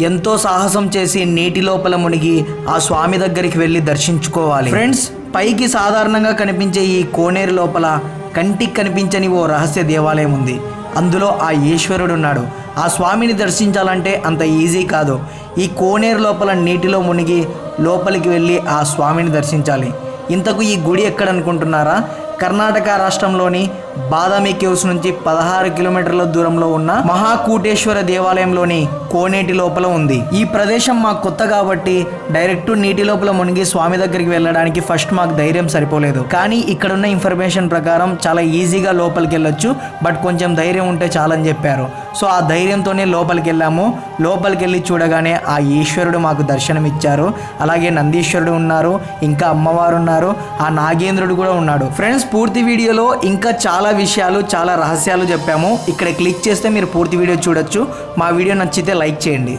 ఎంతో సాహసం చేసి నీటి లోపల మునిగి ఆ స్వామి దగ్గరికి వెళ్ళి దర్శించుకోవాలి. ఫ్రెండ్స్ పైకి సాధారణంగా కనిపించే ఈ కోనేరు లోపల కంటికి కనిపించని ఓ రహస్య దేవాలయం ఉంది. అందులో ఆ ఈశ్వరుడు ఉన్నాడు. ఆ స్వామిని దర్శించాలంటే అంత ఈజీ కాదు. ఈ కోనేరు లోపల నీటిలో మునిగి లోపలికి వెళ్ళి ఆ స్వామిని దర్శించాలి. ఇంతకు ఈ గుడి ఎక్కడనుకుంటున్నారా? కర్ణాటక రాష్ట్రంలోని బాదామి కేవ్స్ నుంచి పదహారు కిలోమీటర్ల దూరంలో ఉన్న మహాకూటేశ్వర దేవాలయంలోని కోనేటి లోపల ఉంది. ఈ ప్రదేశం మాకు కొత్త కాబట్టి డైరెక్ట్ నీటి లోపల మునిగి స్వామి దగ్గరికి వెళ్ళడానికి ఫస్ట్ మాకు ధైర్యం సరిపోలేదు. కానీ ఇక్కడున్న ఇన్ఫర్మేషన్ ప్రకారం చాలా ఈజీగా లోపలికి వెళ్ళొచ్చు బట్ కొంచెం ధైర్యం ఉంటే చాలని చెప్పారు. సో ఆ ధైర్యంతోనే లోపలికి వెళ్ళాము లోపలికి వెళ్ళి చూడగానే ఆ ఈశ్వరుడు మాకు దర్శనం ఇచ్చారు అలాగే నందీశ్వరుడు ఉన్నారు ఇంకా అమ్మవారు ఉన్నారు ఆ నాగేంద్రుడు కూడా ఉన్నాడు. ఫ్రెండ్స్ పూర్తి వీడియోలో ఇంకా చాలా విషయాలు చాలా రహస్యాలు చెప్పాము. ఇక్కడ క్లిక్ చేస్తే మీరు పూర్తి వీడియో చూడొచ్చు. మా వీడియో నచ్చితే లైక్ చేయండి.